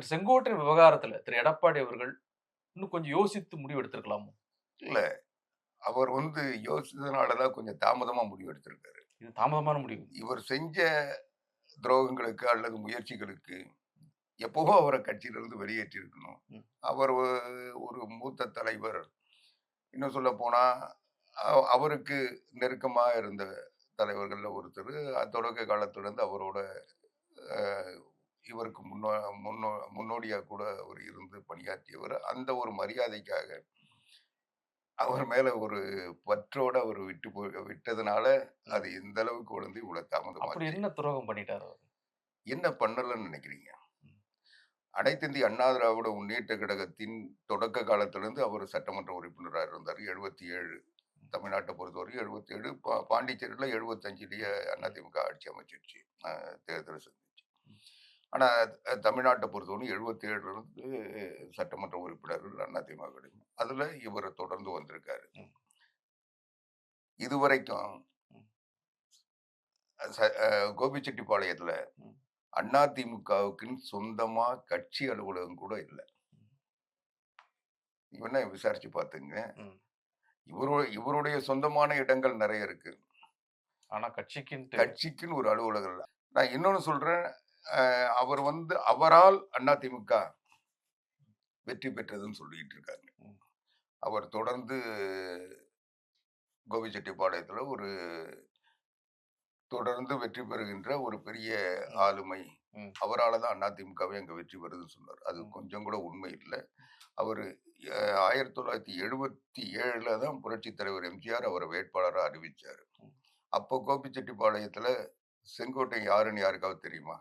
திரு செங்கோட்டை விவகாரத்துல திரு. எடப்பாடி அவர்கள் இன்னும் கொஞ்சம் யோசித்து முடிவு எடுத்திருக்கலாமோ இல்ல. அவர் வந்து யோசித்ததுனாலதான் கொஞ்சம் தாமதமா முடிவு எடுத்திருக்காரு இது தாமதமான முடிவு. இவர் செஞ்ச துரோகங்களுக்கு அல்லது முயற்சிகளுக்கு எப்பவோ அவரை கட்சியிலிருந்து வெளியேற்றி இருக்கணும் ம். அவர் ஒரு மூத்த தலைவர். இன்னும் சொல்ல போனா அவருக்கு நெருக்கமா இருந்த தலைவர்கள்ல ஒருத்தர் தொடக்க காலத்திலிருந்து அவரோட இவருக்கு முன்னோ முன்னோ முன்னோடியா கூட அவர் இருந்து பணியாற்றியவர். அந்த ஒரு மரியாதைக்காக அவர் மேல ஒரு பற்றோட அவர் விட்டு போய் விட்டதுனால அது இந்த அளவுக்கு வந்து இவ்வளவு அப்படி தாமதமாச்சு என்ன துரோகம் பண்ணிட்டாரு அவர்? என்ன பண்ணலன்னு நினைக்கிறீங்க? அனைத்து இந்திய அண்ணா திராவிட முன்னேற்ற கழகத்தின் தொடக்க காலத்திலிருந்து அவர் சட்டமன்ற உறுப்பினராக இருந்தார். எழுபத்தி ஏழு தமிழ்நாட்டை பொறுத்தவரை எழுபத்தி ஏழு பா பாண்டிச்சேரியில் எழுபத்தஞ்சிலேயே அதிமுக ஆட்சி அமைச்சிருச்சு. தேர்தல் சந்திச்சு. ஆனால் தமிழ்நாட்டை பொறுத்தவரை எழுபத்தி ஏழுலேருந்து சட்டமன்ற உறுப்பினர்கள் அதிமுக கிடைக்கும் அதில் இவர் தொடர்ந்து வந்திருக்காரு. இதுவரைக்கும் கோபிச்செட்டிப்பாளையத்தில் ம். அதிமுகவுக்குன்னு சொந்தமா கட்சி அலுவலகம் கூட இல்லை. இவனை விசாரிச்சு பார்த்துங்க. இவரோ இவருடைய சொந்தமான இடங்கள் நிறைய இருக்கு. ஆனா கட்சிக்குன்ட்டு கட்சிக்குன்னு ஒரு அலுவலகம் இல்லை. நான் இன்னொன்னு சொல்றேன். அஹ், அவர் வந்து அவரால் அதிமுக வெற்றி பெற்றதுன்னு சொல்லிட்டு இருக்காங்க. அவர் தொடர்ந்து கோபிச்செட்டிப்பாளையத்துல ஒரு தொடர்ந்து வெற்றி பெறுகின்ற ஒரு பெரிய ஆளுமை. அவரால் தான் அதிமுகவே அங்கே வெற்றி பெறுதுன்னு சொன்னார் அது. கொஞ்சம் கூட உண்மை இல்லை அவர் ஆயிரத்தி தொள்ளாயிரத்தி எழுபத்தி ஏழுல தான் புரட்சி தலைவர் எம்ஜிஆர் அவரை வேட்பாளராக அறிவிச்சார் ம். அப்போ கோபிச்செட்டிப்பாளையத்துல செங்கோட்டை யாருன்னு யாருக்காவது தெரியுமா